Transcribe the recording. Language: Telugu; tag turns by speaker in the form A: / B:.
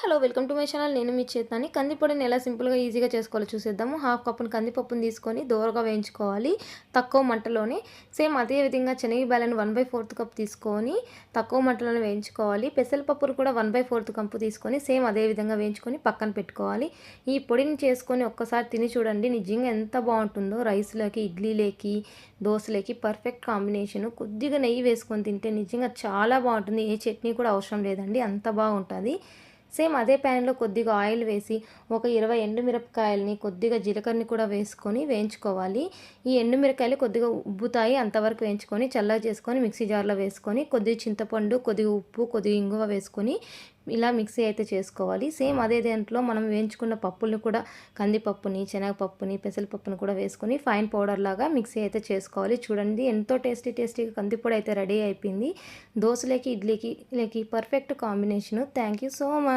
A: Hello welcome to my channel నేను మీ చేతాని కందిపొడిని ఎలా సింపుల్గా ఈజీగా చేసుకోవాలో చూసేద్దాము. హాఫ్ కప్పును కందిపప్పును తీసుకొని దోరగా వేయించుకోవాలి. తక్కువ మంటలోనే. సేమ్ అదే విధంగా శనగ వన్ బై ఫోర్త్ కప్ తీసుకొని తక్కువ మంటలోనే వేయించుకోవాలి. పెసరపప్పును కూడా వన్ బై ఫోర్త్ కప్పు తీసుకొని సేమ్ అదే విధంగా వేయించుకొని పక్కన పెట్టుకోవాలి. ఈ పొడిని చేసుకొని ఒక్కసారి తిని చూడండి. నిజంగా ఎంత బాగుంటుందో రైస్లోకి ఇడ్లీలోకి దోశలోకి. Perfect combination. కొద్దిగా నెయ్యి వేసుకొని తింటే నిజంగా చాలా బాగుంటుంది. ఏ చట్నీ కూడా అవసరం లేదండి. అంత బాగుంటుంది. సేమ్ అదే ప్యాన్లో కొద్దిగా ఆయిల్ వేసి ఒక ఇరవై ఎండుమిరపకాయలని కొద్దిగా జీలకర్రని కూడా వేసుకొని వేయించుకోవాలి. ఈ ఎండుమిరకాయలు కొద్దిగా ఉబ్బుతాయి అంతవరకు వేయించుకొని చల్లగా చేసుకొని మిక్సీ జార్లో వేసుకొని కొద్దిగా చింతపండు కొద్దిగా ఉప్పు కొద్దిగా ఇంగువ వేసుకొని ఇలా మిక్సీ అయితే చేసుకోవాలి. సేమ్ అదే దాంట్లో మనం వేయించుకున్న పప్పుల్ని కూడా కందిపప్పుని శనగపప్పుని పెసరపప్పుని కూడా వేసుకొని ఫైన్ పౌడర్ లాగా మిక్సీ అయితే చేసుకోవాలి. చూడండి ఎంతో టేస్టీ టేస్టీగా కందిపొడి అయితే రెడీ అయిపోయింది. దోశలోకి ఇడ్లీకి లేకి perfect combination. Thank you so much.